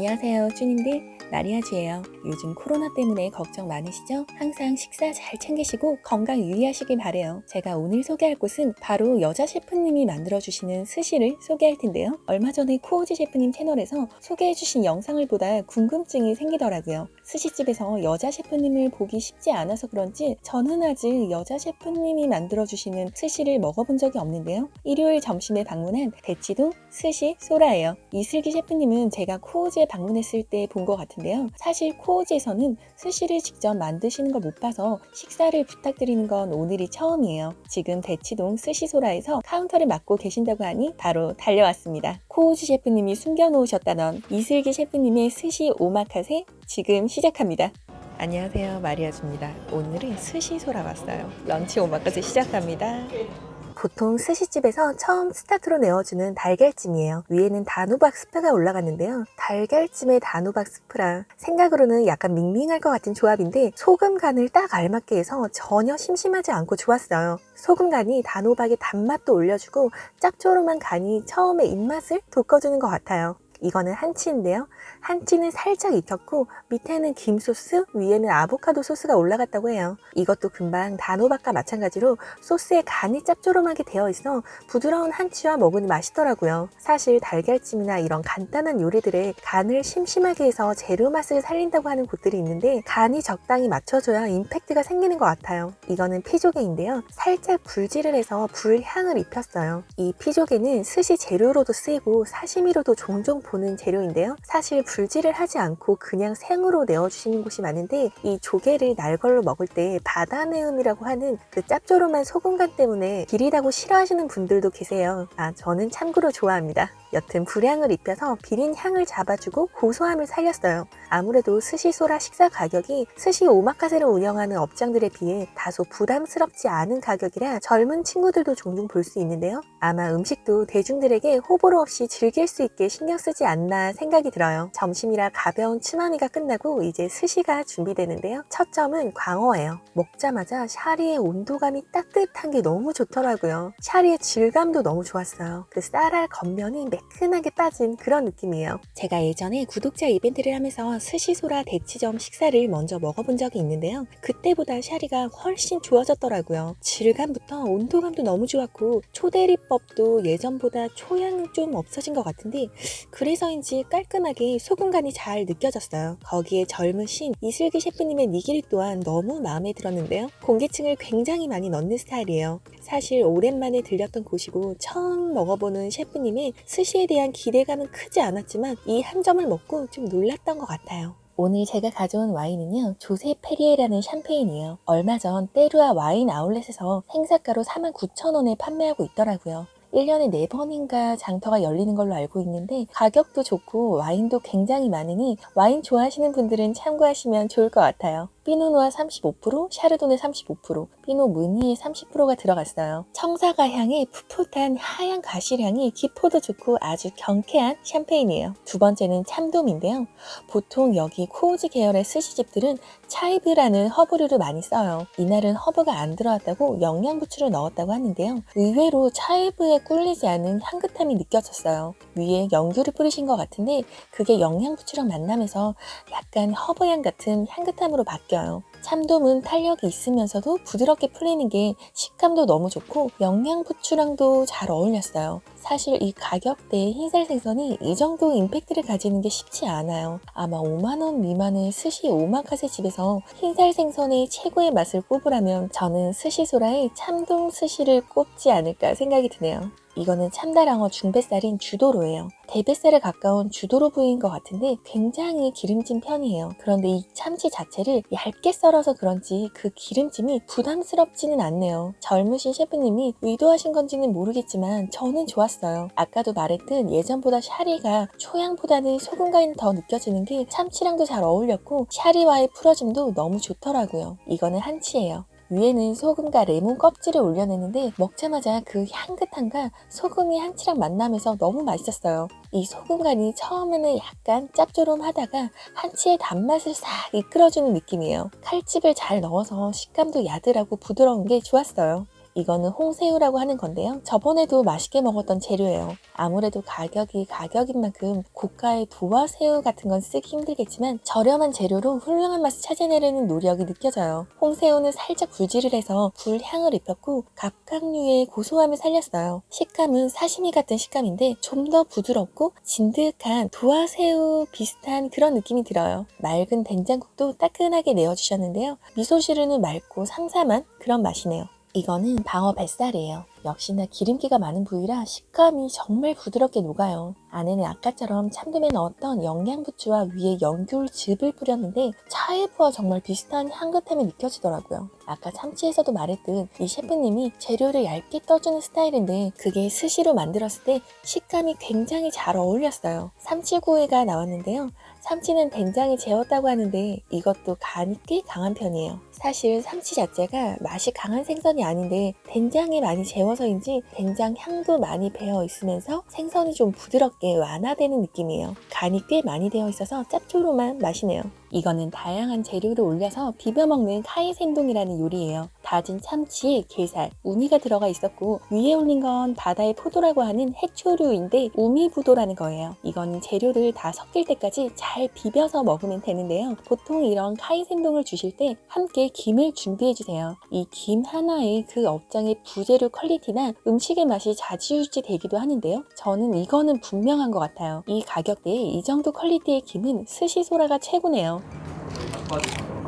안녕하세요, 쭈님들. 마리아주예요. 요즘 코로나 때문에 걱정 많으시죠? 항상 식사 잘 챙기시고 건강 유의하시길 바래요. 제가 오늘 소개할 곳은 바로 여자 셰프님이 만들어주시는 스시를 소개할 텐데요. 얼마 전에 코오지 셰프님 채널에서 소개해주신 영상을 보다 궁금증이 생기더라고요. 스시집에서 여자 셰프님을 보기 쉽지 않아서 그런지 저는 아직 여자 셰프님이 만들어주시는 스시를 먹어본 적이 없는데요. 일요일 점심에 방문한 대치동 스시 소라예요. 이슬기 셰프님은 제가 코오지에 방문했을 때 본 것 같은데 요. 사실 코오지에서는 스시를 직접 만드시는 걸 못 봐서 식사를 부탁드리는 건 오늘이 처음이에요. 지금 대치동 스시 소라에서 카운터를 맡고 계신다고 하니 바로 달려왔습니다. 코오지 셰프님이 숨겨놓으셨다던 이슬기 셰프님의 스시 오마카세 지금 시작합니다. 안녕하세요 마리아주입니다. 오늘은 스시 소라 왔어요. 런치 오마카세 시작합니다. 보통 스시집에서 처음 스타트로 내어주는 달걀찜이에요. 위에는 단호박 스프가 올라갔는데요. 달걀찜에 단호박 스프라 생각으로는 약간 밍밍할 것 같은 조합인데 소금 간을 딱 알맞게 해서 전혀 심심하지 않고 좋았어요. 소금 간이 단호박의 단맛도 올려주고 짭조름한 간이 처음에 입맛을 돋궈주는 것 같아요. 이거는 한치인데요. 한치는 살짝 익혔고 밑에는 김 소스, 위에는 아보카도 소스가 올라갔다고 해요. 이것도 금방 단호박과 마찬가지로 소스에 간이 짭조름하게 되어 있어 부드러운 한치와 먹으니 맛있더라고요. 사실 달걀찜이나 이런 간단한 요리들에 간을 심심하게 해서 재료 맛을 살린다고 하는 곳들이 있는데 간이 적당히 맞춰줘야 임팩트가 생기는 것 같아요. 이거는 피조개인데요. 살짝 불질을 해서 불향을 입혔어요. 이 피조개는 스시 재료로도 쓰이고 사시미로도 종종 보는 재료인데요. 사실 불질을 하지 않고 그냥 생으로 내어주시는 곳이 많은데 이 조개를 날걸로 먹을 때 바다내음이라고 하는 그 짭조름한 소금간 때문에 비리다고 싫어하시는 분들도 계세요. 아 저는 참고로 좋아합니다. 여튼 불향을 입혀서 비린 향을 잡아주고 고소함을 살렸어요. 아무래도 스시소라 식사 가격이 스시 오마카세를 운영하는 업장들에 비해 다소 부담스럽지 않은 가격이라 젊은 친구들도 종종 볼 수 있는데요. 아마 음식도 대중들에게 호불호 없이 즐길 수 있게 신경 쓰지 않나 생각이 들어요. 점심이라 가벼운 치마미가 끝나고 이제 스시가 준비되는데요. 첫 점은 광어예요. 먹자마자 샤리의 온도감이 따뜻한 게 너무 좋더라고요. 샤리의 질감도 너무 좋았어요. 그 쌀알 겉면이 매끈하게 빠진 그런 느낌이에요. 제가 예전에 구독자 이벤트를 하면서 스시소라 대치점 식사를 먼저 먹어본 적이 있는데요. 그때보다 샤리가 훨씬 좋아졌더라고요. 질감부터 온도감도 너무 좋았고 초대리 법도 예전보다 초향이 좀 없어진 것 같은데 그래서인지 깔끔하게 소금간이 잘 느껴졌어요. 거기에 젊으신 이슬기 셰프님의 니기리 또한 너무 마음에 들었는데요. 공기층을 굉장히 많이 넣는 스타일이에요. 사실 오랜만에 들렸던 곳이고 처음 먹어보는 셰프님의 스시에 대한 기대감은 크지 않았지만 이 한 점을 먹고 좀 놀랐던 것 같아요. 오늘 제가 가져온 와인은요, 조세 페리에라는 샴페인이에요. 얼마 전 때루아 와인 아울렛에서 행사가로 49,000원에 판매하고 있더라고요. 1년에 4번인가 장터가 열리는 걸로 알고 있는데 가격도 좋고 와인도 굉장히 많으니 와인 좋아하시는 분들은 참고하시면 좋을 것 같아요. 피노누아 35%, 샤르도네 35%, 피노 무니에 30%가 들어갔어요. 청사가 향의 풋풋한 하얀 가실향이 기포도 좋고 아주 경쾌한 샴페인이에요. 두 번째는 참돔인데요. 보통 여기 코우지 계열의 스시집들은 차이브라는 허브류를 많이 써요. 이날은 허브가 안 들어왔다고 영양부추를 넣었다고 하는데요. 의외로 차이브에 꿀리지 않은 향긋함이 느껴졌어요. 위에 연규를 뿌리신 것 같은데 그게 영양부추랑 만나면서 약간 허브향 같은 향긋함으로 바뀌어요. 참돔은 탄력이 있으면서도 부드럽게 풀리는 게 식감도 너무 좋고 영양부추랑도 잘 어울렸어요. 사실 이 가격대의 흰살 생선이 이 정도 임팩트를 가지는 게 쉽지 않아요. 아마 5만원 미만의 스시 오마카세 집에서 흰살 생선의 최고의 맛을 꼽으라면 저는 스시소라의 참돔 스시를 꼽지 않을까 생각이 드네요. 이거는 참다랑어 중뱃살인 주도로예요. 대뱃살에 가까운 주도로 부위인 것 같은데 굉장히 기름진 편이에요. 그런데 이 참치 자체를 얇게 썰어서 그런지 그 기름짐이 부담스럽지는 않네요. 젊으신 셰프님이 의도하신 건지는 모르겠지만 저는 좋았어요. 아까도 말했듯 예전보다 샤리가 초향보다는 소금간이 더 느껴지는 게 참치랑도 잘 어울렸고 샤리와의 풀어짐도 너무 좋더라고요. 이거는 한치예요. 위에는 소금과 레몬 껍질을 올려냈는데 먹자마자 그 향긋함과 소금이 한치랑 만나면서 너무 맛있었어요. 이 소금 간이 처음에는 약간 짭조름하다가 한치의 단맛을 싹 이끌어주는 느낌이에요. 칼집을 잘 넣어서 식감도 야들하고 부드러운 게 좋았어요. 이거는 홍새우라고 하는 건데요. 저번에도 맛있게 먹었던 재료예요. 아무래도 가격이 가격인 만큼 고가의 도화새우 같은 건 쓰기 힘들겠지만 저렴한 재료로 훌륭한 맛을 찾아내려는 노력이 느껴져요. 홍새우는 살짝 불질을 해서 불향을 입혔고 갑각류의 고소함을 살렸어요. 식감은 사시미 같은 식감인데 좀 더 부드럽고 진득한 도화새우 비슷한 그런 느낌이 들어요. 맑은 된장국도 따끈하게 내어주셨는데요. 미소시루는 맑고 삼삼한 그런 맛이네요. 이거는 방어 뱃살이에요. 역시나 기름기가 많은 부위라 식감이 정말 부드럽게 녹아요. 안에는 아까처럼 참돔에 넣었던 영양부추와 위에 연귤즙을 뿌렸는데 차에부와 정말 비슷한 향긋함이 느껴지더라고요. 아까 참치에서도 말했듯 이 셰프님이 재료를 얇게 떠주는 스타일인데 그게 스시로 만들었을 때 식감이 굉장히 잘 어울렸어요. 삼치구이가 나왔는데요. 참치는 된장에 재웠다고 하는데 이것도 간이 꽤 강한 편이에요. 사실 삼치 자체가 맛이 강한 생선이 아닌데 된장에 많이 재워 서인지 된장 향도 많이 배어 있으면서 생선이 좀 부드럽게 완화되는 느낌이에요. 간이 꽤 많이 되어 있어서 짭조름한 맛이네요. 이거는 다양한 재료를 올려서 비벼 먹는 카이센동이라는 요리예요. 다진 참치에 게살, 우미가 들어가 있었고 위에 올린 건 바다의 포도라고 하는 해초류인데 우미부도라는 거예요. 이거는 재료를 다 섞일 때까지 잘 비벼서 먹으면 되는데요. 보통 이런 카이센동을 주실 때 함께 김을 준비해 주세요. 이 김 하나에 그 업장의 부재료 퀄리티나 음식의 맛이 좌지우지 되기도 하는데요. 저는 이거는 분명한 것 같아요. 이 가격대에 이 정도 퀄리티의 김은 스시소라가 최고네요. 음,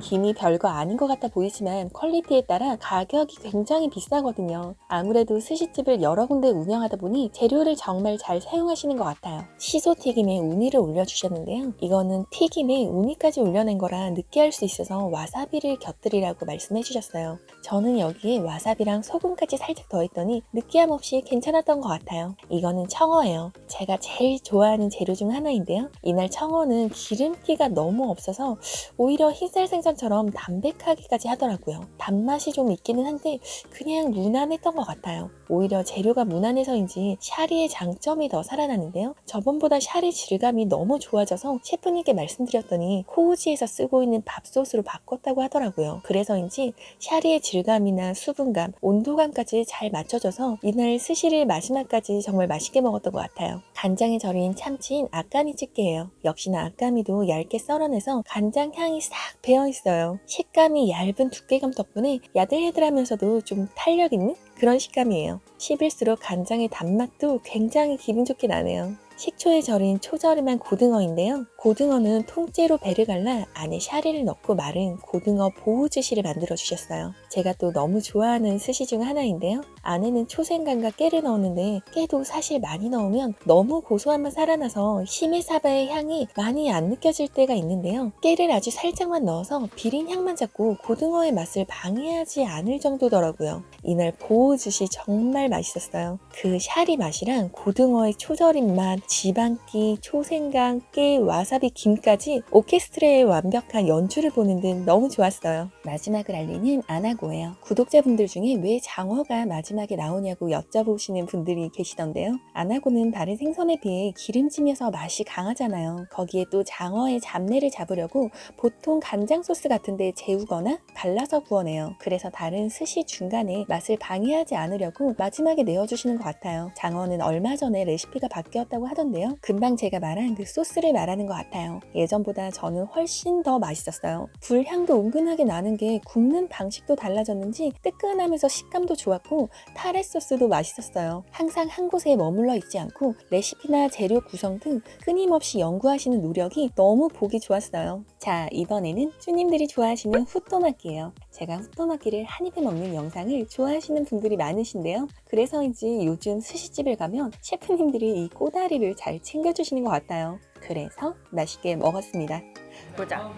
김이 별거 아닌 것 같아 보이지만 퀄리티에 따라 가격이 굉장히 비싸거든요. 아무래도 스시집을 여러 군데 운영하다 보니 재료를 정말 잘 사용하시는 것 같아요. 시소 튀김에 우니를 올려주셨는데요. 이거는 튀김에 우니까지 올려낸 거라 느끼할 수 있어서 와사비를 곁들이라고 말씀해 주셨어요. 저는 여기에 와사비랑 소금까지 살짝 더했더니 느끼함 없이 괜찮았던 것 같아요. 이거는 청어예요. 제가 제일 좋아하는 재료 중 하나인데요. 이날 청어는 기름기가 너무 없어서 오히려 흰쌀 생선 처럼 담백하기까지 하더라고요. 단맛이 좀 있기는 한데 그냥 무난했던 것 같아요. 오히려 재료가 무난해서인지 샤리의 장점이 더 살아나는데요. 저번보다 샤리 질감이 너무 좋아져서 셰프님께 말씀드렸더니 코우지에서 쓰고 있는 밥솥으로 바꿨다고 하더라고요. 그래서인지 샤리의 질감이나 수분감, 온도감까지 잘 맞춰져서 이날 스시를 마지막까지 정말 맛있게 먹었던 것 같아요. 간장에 절인 참치인 아까미 집게예요. 역시나 아까미도 얇게 썰어내서 간장 향이 싹 배어 있어요. 식감이 얇은 두께감 덕분에 야들야들하면서도 좀 탄력 있는 그런 식감이에요. 씹을수록 간장의 단맛도 굉장히 기분 좋게 나네요. 식초에 절인 초저렴한 고등어인데요. 고등어는 통째로 배를 갈라 안에 샤리를 넣고 마른 고등어 보우즈시를 만들어 주셨어요. 제가 또 너무 좋아하는 스시 중 하나인데요. 안에는 초생강과 깨를 넣었는데 깨도 사실 많이 넣으면 너무 고소함만 살아나서 히메사바의 향이 많이 안 느껴질 때가 있는데요. 깨를 아주 살짝만 넣어서 비린 향만 잡고 고등어의 맛을 방해하지 않을 정도더라고요. 이날 보우즈시 정말 맛있었어요. 그 샤리 맛이랑 고등어의 초절임 맛, 지방기, 초생강, 깨, 와사 비, 김까지 오케스트라의 완벽한 연주를 보는 듯 너무 좋았어요. 마지막을 알리는 아나고예요. 구독자분들 중에 왜 장어가 마지막에 나오냐고 여쭤보시는 분들이 계시던데요. 아나고는 다른 생선에 비해 기름짐이어서 맛이 강하잖아요. 거기에 또 장어의 잡내를 잡으려고 보통 간장 소스 같은데 재우거나 발라서 구워내요. 그래서 다른 스시 중간에 맛을 방해하지 않으려고 마지막에 내어주시는 것 같아요. 장어는 얼마 전에 레시피가 바뀌었다고 하던데요. 금방 제가 말한 그 소스를 말하는 것 같아요. 예전보다 저는 훨씬 더 맛있었어요. 불향도 은근하게 나는 게 굽는 방식도 달라졌는지 뜨끈하면서 식감도 좋았고 타레 소스도 맛있었어요. 항상 한 곳에 머물러 있지 않고 레시피나 재료 구성 등 끊임없이 연구하시는 노력이 너무 보기 좋았어요. 자, 이번에는 쭈님들이 좋아하시는 후토마키예요. 제가 후토마키를 한 입에 먹는 영상을 좋아하시는 분들이 많으신데요. 그래서인지 요즘 스시집을 가면 셰프님들이 이 꼬다리를 잘 챙겨주시는 것 같아요. 그래서 맛있게 먹었습니다. 보자.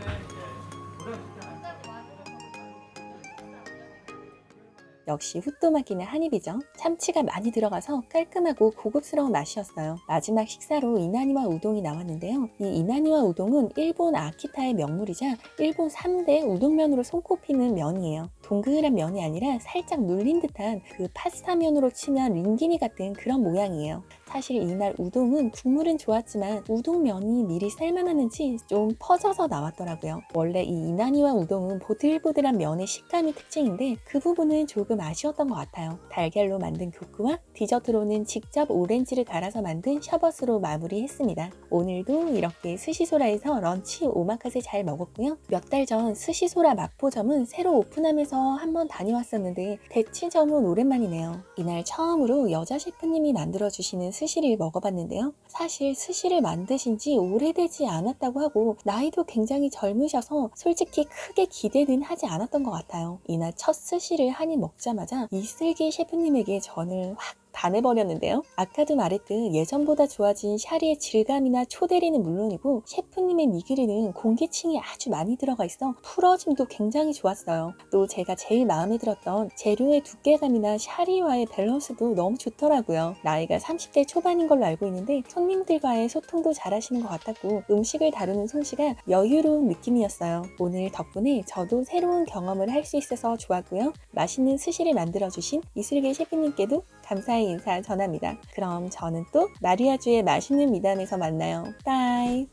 역시 후토마키는 한입이죠. 참치가 많이 들어가서 깔끔하고 고급스러운 맛이었어요. 마지막 식사로 이나니와 우동이 나왔는데요. 이 이나니와 우동은 일본 아키타의 명물이자 일본 3대 우동면으로 손꼽히는 면이에요. 동그란 면이 아니라 살짝 눌린 듯한 그 파스타면으로 치면 링기니 같은 그런 모양이에요. 사실 이날 우동은 국물은 좋았지만 우동면이 미리 삶아놨는지 좀 퍼져서 나왔더라고요. 원래 이 이난이와 우동은 보들보들한 면의 식감이 특징인데 그 부분은 조금 아쉬웠던 것 같아요. 달걀로 만든 교크와 디저트로는 직접 오렌지를 갈아서 만든 셔벗으로 마무리했습니다. 오늘도 이렇게 스시소라에서 런치 오마카세 잘 먹었고요. 몇 달 전 스시소라 마포점은 새로 오픈하면서 한번 다녀왔었는데 대치점은 오랜만이네요. 이날 처음으로 여자 셰프님이 만들어주시는 스시를 먹어봤는데요. 사실 스시를 만드신 지 오래되지 않았다고 하고 나이도 굉장히 젊으셔서 솔직히 크게 기대는 하지 않았던 것 같아요. 이날 첫 스시를 한 입 먹자마자 이슬기 셰프님에게 전을 확 반해버렸는데요. 아까도 말했듯 예전보다 좋아진 샤리의 질감이나 초대리는 물론이고 셰프님의 니기리는 공기층이 아주 많이 들어가 있어 풀어짐도 굉장히 좋았어요. 또 제가 제일 마음에 들었던 재료의 두께감이나 샤리와의 밸런스도 너무 좋더라고요. 나이가 30대 초반인 걸로 알고 있는데 손님들과의 소통도 잘하시는 것 같았고 음식을 다루는 솜씨가 여유로운 느낌이었어요. 오늘 덕분에 저도 새로운 경험을 할 수 있어서 좋았고요. 맛있는 스시를 만들어주신 이슬기 셰프님께도 감사의 인사 전합니다. 그럼 저는 또 마리아주의 맛있는 미담에서 만나요. 빠이!